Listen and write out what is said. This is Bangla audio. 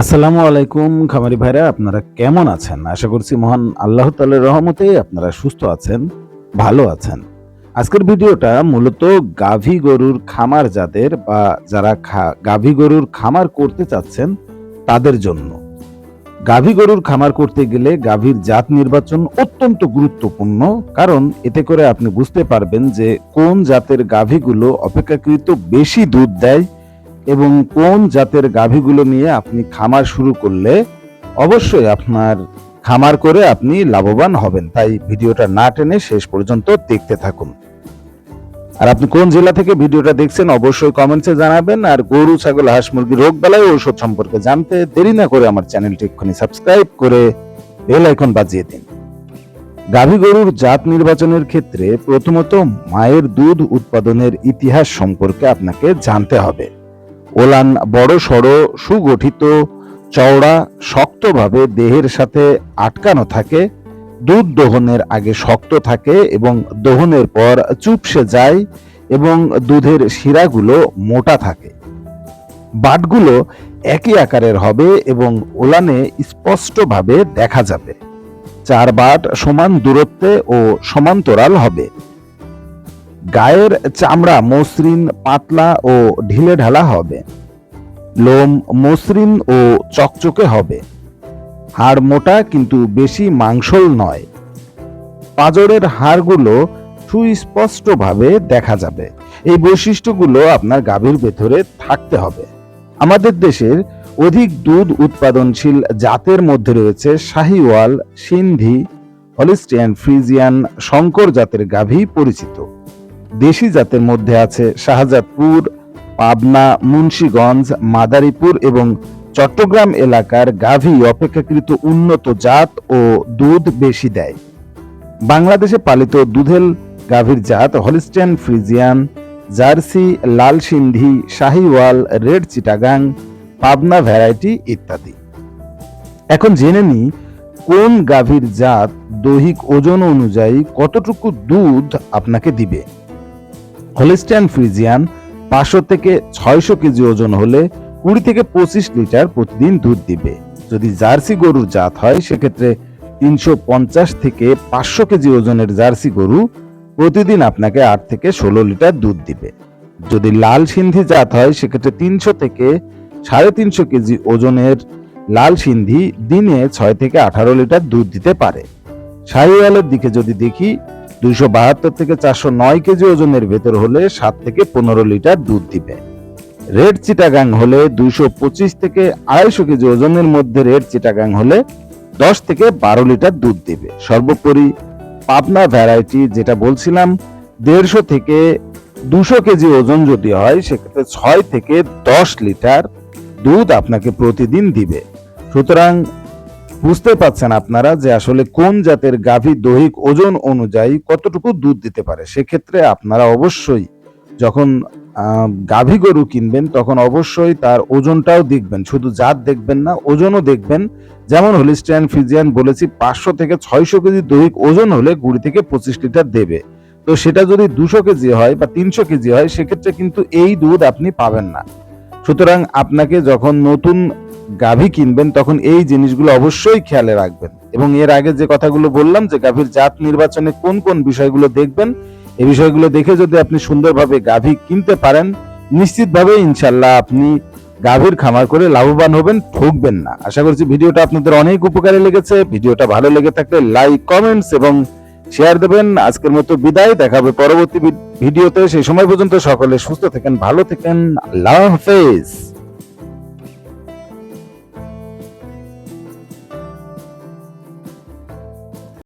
আসসালামু আলাইকুম খামারি ভাইরা, আপনারা কেমন আছেন? আশা করছি মহান আল্লাহ তালের রহমতে আপনারা সুস্থ আছেন, ভালো আছেন। আজকের ভিডিওটা মূলত গাভী গরুর খামার যাদের বা যারা গাভী গরুর খামার করতে চাচ্ছেন তাদের জন্য। গাভী গরুর খামার করতে গেলে গাভীর জাত নির্বাচন অত্যন্ত গুরুত্বপূর্ণ, কারণ এতে করে আপনি বুঝতে পারবেন যে কোন জাতের গাভীগুলো অপেক্ষাকৃত বেশি দুধ দেয় এবং কোন জাতের গাভীগুলো নিয়ে আপনি খামার শুরু করলে অবশ্যই আপনার খামার করে আপনি লাভবান হবেন। তাই ভিডিওটা না টেনে শেষ পর্যন্ত দেখতে থাকুন। আর আপনি কোন জেলা থেকে ভিডিওটা দেখছেন অবশ্যই কমেন্টসে জানাবেন। আর গরু, ছাগল, হাঁস, মুরগি, রোগ বালাই ঔষধ সম্পর্কে জানতে দেরি না করে আমার চ্যানেলটি এক্ষুনি সাবস্ক্রাইব করে বেল আইকন বাজিয়ে দিন। গাভী গরুর জাত নির্বাচনের ক্ষেত্রে প্রথমত মায়ের দুধ উৎপাদনের ইতিহাস সম্পর্কে আপনাকে জানতে হবে। ওলান বড় সড়ো সুগঠিত, চওড়া শক্তভাবে দেহের সাথে আটকানো থাকে, দুধ দহনের আগে শক্ত থাকে এবং দহনের পর চুপসে যায় এবং দুধের শিরাগুলো মোটা থাকে। বাটগুলো একই আকারের হবে এবং ওলানে স্পষ্টভাবে দেখা যাবে। চার বাট সমান দূরত্বে ও সমান্তরাল হবে। গায়ের চামড়া মসৃণ, পাতলা ও ঢিলে ঢালা হবে। লোম মসৃণ ও চকচকে হবে। হাড় মোটা কিন্তু বেশি মাংসল নয়। পাজরের হাড়গুলো সুস্পষ্টভাবে দেখা যাবে। এই বৈশিষ্ট্যগুলো আপনার গাভীর ভেতরে থাকতে হবে। আমাদের দেশের অধিক দুধ উৎপাদনশীল জাতের মধ্যে রয়েছে শাহিওয়াল, সিন্ধি, হলিস্টিয়ান, ফ্রিজিয়ান, শঙ্কর জাতের গাভী পরিচিত। দেশি জাতের মধ্যে আছে শাহজাদপুর, পাবনা, মুন্সিগঞ্জ, মাদারীপুর এবং চট্টগ্রাম এলাকার গাভী অপেক্ষাকৃত উন্নত জাত ও দুধ বেশি দেয়। বাংলাদেশে পালিত দুধেল গাভীর জাত হলিস্টিয়ান ফ্রিজিয়ান, জার্সি লাল সিন্ধি শাহিওয়াল, রেড চিটাগাং, পাবনা ভ্যারাইটি ইত্যাদি। এখন জেনে নিই কোন গাভীর জাত দৈহিক ওজন অনুযায়ী কতটুকু দুধ আপনাকে দিবে। হলিস্টিয়ান ফ্রিজিয়ান পাঁচশো থেকে ছয়শো কেজি ওজন হলে কুড়ি থেকে পঁচিশ লিটার প্রতিদিন দুধ দিবে। যদি জার্সি গরুর জাত হয়, সেক্ষেত্রে তিনশো পঞ্চাশ থেকে পাঁচশো কেজি ওজনের জার্সি গরু প্রতিদিন আপনাকে আট থেকে ষোলো লিটার দুধ দিবে। যদি লাল সিন্ধি জাত হয়, সেক্ষেত্রে তিনশো থেকে সাড়ে তিনশো কেজি ওজনের লাল সিন্ধি দিনে ছয় থেকে আঠারো লিটার দুধ দিতে পারে। শাহিওয়ালের দিকে যদি দেখি, দুইশো বাহাত্তর থেকে চারশো নয় কেজি ওজনের ভেতর হলে সাত থেকে পনেরো লিটার দুধ দিবে। রেড চিটাগাং হলে দুইশো পঁচিশ থেকে আড়াইশো কেজি ওজনের মধ্যে রেড চিটাগাং হলে দশ থেকে বারো লিটার দুধ দিবে। সর্বোপরি পাবনা ভ্যারাইটি যেটা বলছিলাম, দেড়শো থেকে দুশো কেজি ওজন যদি হয়, সেক্ষেত্রে ছয় থেকে দশ লিটার দুধ আপনাকে প্রতিদিন দিবে। সুতরাং বুঝতে পাচ্ছেন আপনারা যে আসলে কোন জাতের গাভী দৈহিক ওজন অনুযায়ী কতটুকু দুধ দিতে পারে? সেক্ষেত্রে আপনারা অবশ্যই যখন গাভী গরু কিনবেন, তখন অবশ্যই তার ওজনটাও দেখবেন। শুধু জাত দেখবেন না, ওজনও দেখবেন। যেমন হলিস্টাইন ফিজিয়ান বলেছি, পাঁচশো থেকে ছয়শো কেজি দৈহিক ওজন হলে কুড়ি থেকে পঁচিশ লিটার দেবে। তো সেটা যদি দুশো কেজি হয় বা তিনশো কেজি হয়, সেক্ষেত্রে কিন্তু এই দুধ আপনি পাবেন না। সুতরাং আপনাকে যখন নতুন গাভী কিনবেন, তখন এই জিনিসগুলো অবশ্যই খেয়ালে রাখবেন। এবং এর আগে যে কথাগুলো বললাম যে গাভীর জাত নির্বাচনে কোন কোন বিষয়গুলো দেখবেন, এই বিষয়গুলো দেখে যদি আপনি সুন্দরভাবে গাভী কিনতে পারেন, নিশ্চিতভাবে ইনশাল্লাহ আপনি গাভীর খামার করে লাভবান হবেন, ঠকবেন না। আশা করছি ভিডিওটা আপনাদের অনেক উপকারে লেগেছে। ভিডিওটা ভালো লেগে থাকলে লাইক, কমেন্টস এবং শেয়ার দেবেন। আজকের মতো বিদায়। দেখা হবে পরবর্তী ভিডিওতে। সেই সময় পর্যন্ত সকলে সুস্থ থাকেন, ভালো থাকেন। আল্লাহ হাফেজ।